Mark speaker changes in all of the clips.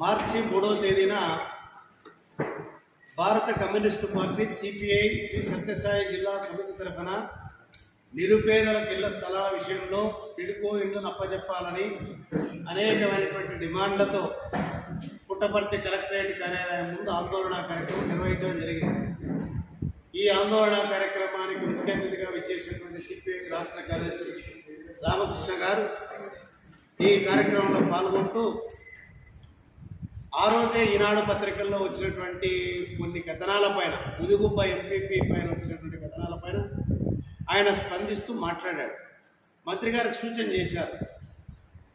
Speaker 1: మార్చి మూడవ తేదీన భారత communist party CPI Sri Satyasai జిల్లా సమితి తరఫున నిరుపేదలకు ఇళ్ళ స్థలాల విషయంలో పిడుకో ఇళ్ళను అప్పచెప్పాలని అనేకమైనటువంటి డిమాండ్లతో పుట్టపర్తి కలెక్టరేట్ కార్యాలయం ముందు ఆందోళన కార్యక్రమం నిర్వహించడం జరిగింది. ఈ ఆందోళన కార్యక్రమానికి ముఖ్య అతిథిగా విచ్చేసినటువంటి సిపిఐ రాష్ట్ర కార్యదర్శి రామకృష్ణ గారు ఈ కార్యక్రమంలో పాల్గొంటూ ఆ రోజే ఈనాడు పత్రికల్లో వచ్చినటువంటి కొన్ని కథనాల పైన ముదుగుబ్బ ఎంపీపీ పైన వచ్చినటువంటి కథనాల పైన ఆయన స్పందిస్తూ మాట్లాడాడు. మంత్రి గారికి సూచన చేశారు.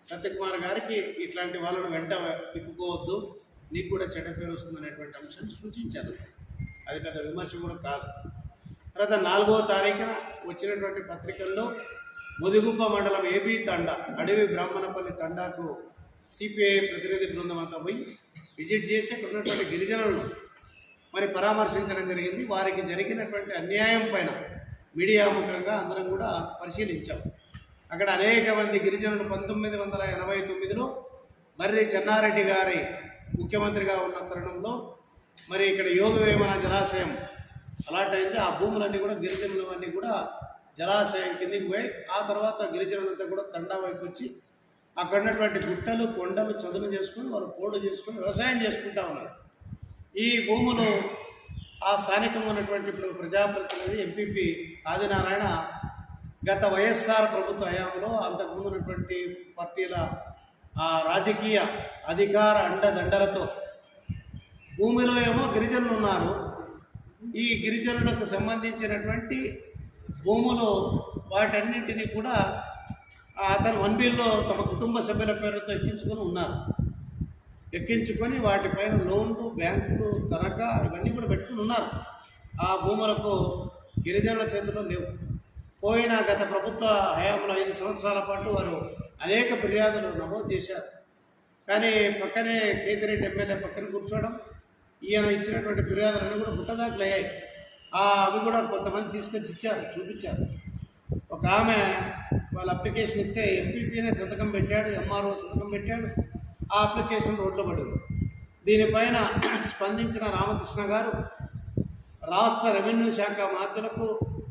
Speaker 1: సత్యకుమార్ గారికి ఇట్లాంటి వాళ్ళను వెంట తిప్పుకోవద్దు నీకు కూడా చెడ్డ పేరు వస్తుందనేటువంటి అంశాన్ని సూచించారు. అది పెద్ద విమర్శ కూడా కాదు. తర్వాత నాలుగో తారీఖున వచ్చినటువంటి పత్రికల్లో ముదిగుప్ప మండలం ఏబీ తండా అడవి బ్రాహ్మణపల్లి తండాకు సిపిఐ ప్రతినిధి బృందం అంతా పోయి విజిట్ చేసి అక్కడ ఉన్నటువంటి గిరిజనులను మరి పరామర్శించడం జరిగింది. వారికి జరిగినటువంటి అన్యాయం పైన మీడియా ముఖంగా అందరం కూడా పరిశీలించాం. అక్కడ అనేక మంది గిరిజనులు పంతొమ్మిది వందల ఎనభై తొమ్మిదిలో మర్రి చెన్నారెడ్డి గారి ముఖ్యమంత్రిగా ఉన్న తరుణంలో మరి ఇక్కడ యోగవేమన జలాశయం అలాట్ ఆ భూములన్నీ కూడా గిరిజనులవన్నీ కూడా జలాశయం కిందికి పోయి ఆ తర్వాత గిరిజనులంతా కూడా తండా వైపు వచ్చి అక్కడ ఉన్నటువంటి గుట్టలు కొండలు చదును చేసుకొని వాళ్ళు పోడు చేసుకొని వ్యవసాయం చేసుకుంటా ఉన్నారు. ఈ భూములు ఆ స్థానికంగా ఉన్నటువంటి ఇప్పుడు ప్రజాప్రతినిధి ఎంపీపీ ఆదినారాయణ గత వైఎస్ఆర్ ప్రభుత్వ హయాంలో అంతకుముందు ఉన్నటువంటి పార్టీల ఆ రాజకీయ అధికార అండదండలతో భూమిలో ఏమో గిరిజనులు ఉన్నారు. ఈ గిరిజనులకు సంబంధించినటువంటి భూములు వాటన్నింటినీ కూడా అతను వన్ బిల్లో తమ కుటుంబ సభ్యుల పేరుతో ఎక్కించుకొని ఉన్నారు. ఎక్కించుకొని వాటిపైన లోన్లు బ్యాంకులు తనఖా ఇవన్నీ కూడా పెట్టుకుని ఉన్నారు. ఆ భూములకు గిరిజనుల చేతిలో లేవు. పోయిన గత ప్రభుత్వ హయాంలో ఐదు సంవత్సరాల పాటు వారు అనేక ఫిర్యాదులు నమోదు చేశారు. కానీ పక్కనే కేతిరెడ్డి ఎమ్మెల్యే పక్కన కూర్చోవడం ఈయన ఇచ్చినటువంటి ఫిర్యాదులన్నీ కూడా పుట్టదాఖలు అయ్యాయి అవి కూడా కొంతమంది తీసుకొచ్చి ఇచ్చారు చూపించారు. ఒక ఆమె వాళ్ళ అప్లికేషన్ ఇస్తే ఎంపీపీనే సంతకం పెట్టాడు ఎంఆర్ఓ సంతకం పెట్టాడు ఆ అప్లికేషన్ రోడ్లో పడింది. దీనిపైన స్పందించిన రామకృష్ణ గారు రాష్ట్ర రెవెన్యూ శాఖ మాత్రలకు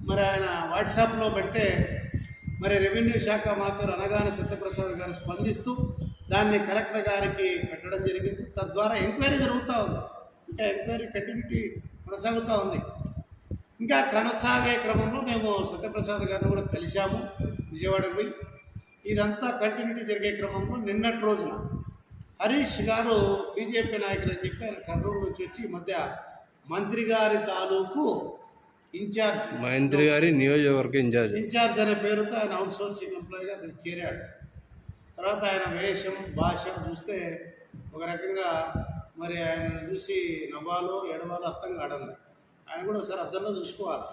Speaker 1: మరి ఆయన వాట్సాప్లో పెడితే మరి రెవెన్యూ శాఖ మాతలు అనగానే సత్యప్రసాద్ గారు స్పందిస్తూ దాన్ని కలెక్టర్ గారికి పెట్టడం జరిగింది. తద్వారా ఎంక్వైరీ జరుగుతూ ఉంది. ఇంకా ఎంక్వైరీ కంటిన్యూటీ కొనసాగుతూ ఉంది. ఇంకా కొనసాగే క్రమంలో మేము సత్యప్రసాద్ గారిని కూడా కలిశాము. విజయవాడకు పోయి ఇదంతా కంటిన్యూటీ జరిగే క్రమంలో నిన్నటి రోజున హరీష్ గారు బీజేపీ నాయకులు అని చెప్పి ఆయన కర్నూలు నుంచి వచ్చి ఈ మధ్య మంత్రి గారి తాలూకు ఇన్ఛార్జ్.
Speaker 2: మంత్రి గారి నియోజకవర్గ ఇన్ఛార్జ్.
Speaker 1: ఇన్ఛార్జ్ అనే పేరుతో ఆయన అవుట్ సోర్సింగ్ ఎంప్లాయీగా అక్కడ చేరాడు. తర్వాత ఆయన వేషం భాష చూస్తే ఒక రకంగా మరి ఆయన చూసి నవ్వాలో ఎడవాలో అర్థం కాడండి ఆయన కూడా ఒకసారి అర్థంలో చూసుకోవాలి.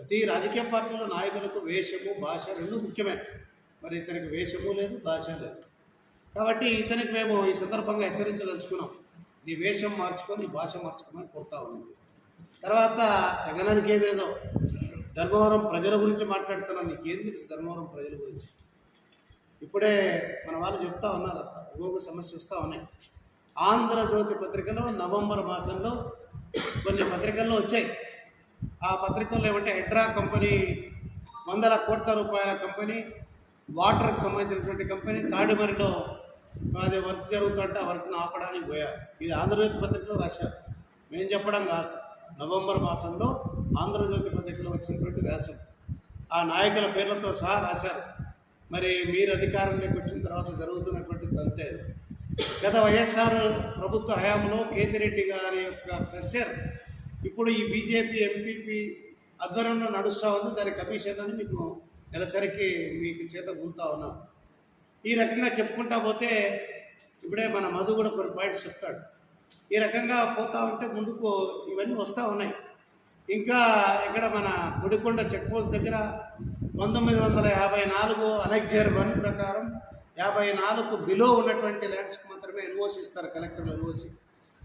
Speaker 1: ప్రతి రాజకీయ పార్టీలో నాయకులకు వేషము భాష రెండు ముఖ్యమే. మరి ఇతనికి వేషము లేదు భాష లేదు. కాబట్టి ఇతనికి మేము ఈ సందర్భంగా హెచ్చరించదలుచుకున్నాం. నీ వేషం మార్చుకొని నీ భాష మార్చుకోమని కోరుతా ఉంది తర్వాత తగనానికి ఏదేదో ధర్మవరం ప్రజల గురించి మాట్లాడుతున్నాను నీకేం తెలుసు ధర్మవరం ప్రజల గురించి? ఇప్పుడే మన వాళ్ళు చెప్తా ఉన్నారు. ఇంకొక సమస్య వస్తూ ఉన్నాయి. ఆంధ్రజ్యోతి పత్రికలో నవంబర్ మాసంలో కొన్ని పత్రికల్లో వచ్చాయి. ఆ పత్రికల్లో ఏమంటే హెడ్రా కంపెనీ వందల కోట్ల రూపాయల కంపెనీ వాటర్కి సంబంధించినటువంటి కంపెనీ తాడిమరిలో అది వర్క్ జరుగుతుంటే ఆ వర్క్ను ఆపడానికి పోయారు. ఇది ఆంధ్రజ్యోతి పత్రికలో రాశారు. మేము చెప్పడం కాదు. నవంబర్ మాసంలో ఆంధ్రజ్యోతి పత్రికలో వచ్చినటువంటి వ్యాసం. ఆ నాయకుల పేర్లతో సహా రాశారు. మరి మీరు అధికారంలోకి వచ్చిన తర్వాత జరుగుతున్నటువంటి తంతే. గత వైఎస్ఆర్ ప్రభుత్వ హయాంలో కేతిరెడ్డి గారి యొక్క ప్రెషర్ ఇప్పుడు ఈ బీజేపీ ఎంపీపీ ఆధ్వర్యంలో నడుస్తూ ఉంది. దాని కమిషన్ అని మీకు నెలసరికి మీకు చేత గుంతా ఉన్నాం. ఈ రకంగా చెప్పుకుంటా పోతే ఇప్పుడే మన మధు కూడా కొన్ని పాయింట్స్ చెప్తాడు. ఈ రకంగా పోతా ఉంటే ముందుకు ఇవన్నీ వస్తూ ఉన్నాయి. ఇంకా ఇక్కడ మన గుడికొండ చెక్ పోస్ట్ దగ్గర పంతొమ్మిది వందల యాభై నాలుగు అనెక్జర్ వన్ ప్రకారం యాభై నాలుగు బిలో ఉన్నటువంటి ల్యాండ్స్కి మాత్రమే ఎన్ఓసి ఇస్తారు కలెక్టర్లు ఎన్ఓసి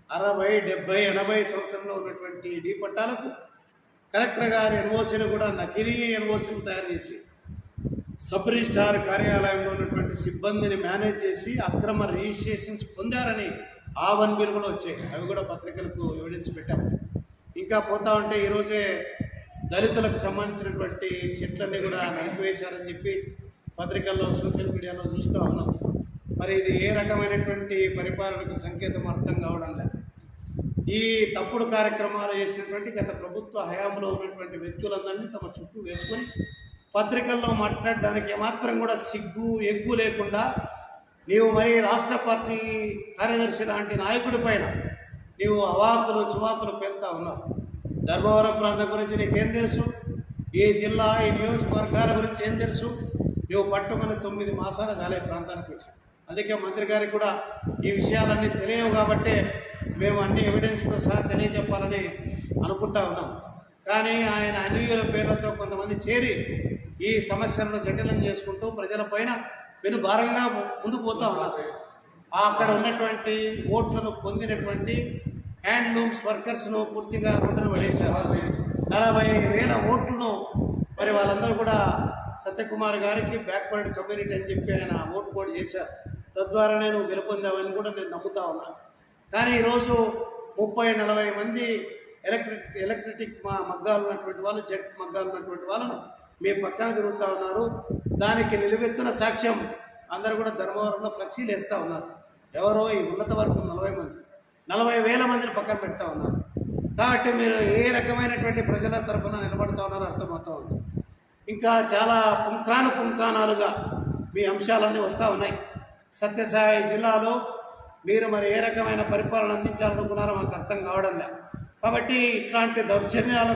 Speaker 1: అరవై డెబ్భై ఎనభై సంవత్సరంలో ఉన్నటువంటి డీ పట్టాలకు కలెక్టర్ గారి ఎన్ఓసీని కూడా నకిలీ ఎన్ఓసీని తయారు చేసి సబ్ రిజిస్ట్రార్ కార్యాలయంలో ఉన్నటువంటి సిబ్బందిని మేనేజ్ చేసి అక్రమ రిజిస్ట్రేషన్స్ పొందారని ఆ వన్ బిల్ కూడా వచ్చాయి. అవి కూడా పత్రికలకు ఎవిడెన్స్ పెట్టాము ఇంకా పోతా ఉంటే ఈరోజే దళితులకు సంబంధించినటువంటి చెట్లన్నీ కూడా నరికివేశారని చెప్పి పత్రికల్లో సోషల్ మీడియాలో చూస్తూ ఉన్నాం. మరి ఇది ఏ రకమైనటువంటి పరిపాలనకు సంకేతం అర్థం కావడం లేదు. ఈ తప్పుడు కార్యక్రమాలు చేసినటువంటి గత ప్రభుత్వ హయాంలో ఉన్నటువంటి వ్యక్తులందరినీ తమ చుట్టూ వేసుకొని పత్రికల్లో మాట్లాడడానికి ఏమాత్రం కూడా సిగ్గు ఎగ్గు లేకుండా నీవు మరి రాష్ట్ర పార్టీ కార్యదర్శి లాంటి నాయకుడి పైన నీవు అవాకులు చువాకులు పెడతా ఉన్నావు. ధర్మవరం ప్రాంతం గురించి నీకేం తెలుసు? ఈ జిల్లా ఈ నియోజకవర్గాల గురించి ఏం తెలుసు? నువ్వు పట్టుకుని తొమ్మిది మాసాలు కాలే ప్రాంతానికి వచ్చి అందుకే మంత్రి గారికి కూడా ఈ విషయాలన్నీ తెలియవు కాబట్టే మేము అన్ని ఎవిడెన్స్తో సహా తెలియజెప్పాలని అనుకుంటా ఉన్నాం. కానీ ఆయన అనుయుల పేర్లతో కొంతమంది చేరి ఈ సమస్యలను జటిలం చేసుకుంటూ ప్రజలపైన పెను భారంగా ముందుకు పోతా ఉన్నారు. అక్కడ ఉన్నటువంటి ఓట్లను పొందినటువంటి హ్యాండ్లూమ్స్ వర్కర్స్ను పూర్తిగా రోడ్డును పడేశారు. నలభై వేల ఓట్లను మరి వాళ్ళందరూ కూడా సత్యకుమార్ గారికి బ్యాక్వర్డ్ కమ్యూనిటీ అని చెప్పి ఆయన ఓటు పోటీ చేశారు. తద్వారా నేను గెలుపొందామని కూడా నేను నమ్ముతా ఉన్నాను కానీ ఈరోజు ముప్పై నలభై మంది ఎలక్ట్రిక్ ఎలక్ట్రిక్ మా మగ్గాలు ఉన్నటువంటి వాళ్ళు జెట్ మగ్గాలు ఉన్నటువంటి వాళ్ళను మీ పక్కన తిరుగుతూ ఉన్నారు. దానికి నిలువెత్తున సాక్ష్యం అందరూ కూడా ధర్మవరంలో ఫ్లెక్సీలు వేస్తూ ఉన్నారు. ఎవరో ఈ ఉన్నత వర్గం నలభై మంది నలభై వేల మందిని పక్కన పెడతా ఉన్నారు. కాబట్టి మీరు ఏ రకమైనటువంటి ప్రజల తరఫున నిలబడతా ఉన్నారో అర్థమవుతా ఉంది. ఇంకా చాలా పుంఖాను పుంఖానాలుగా మీ అంశాలన్నీ వస్తూ ఉన్నాయి. సత్యసాయి జిల్లాలో మీరు మరి ఏ రకమైన పరిపాలన అందించాలనుకున్నారో మాకు అర్థం కావడం లేదు కాబట్టి ఇట్లాంటి దౌర్జన్యాలు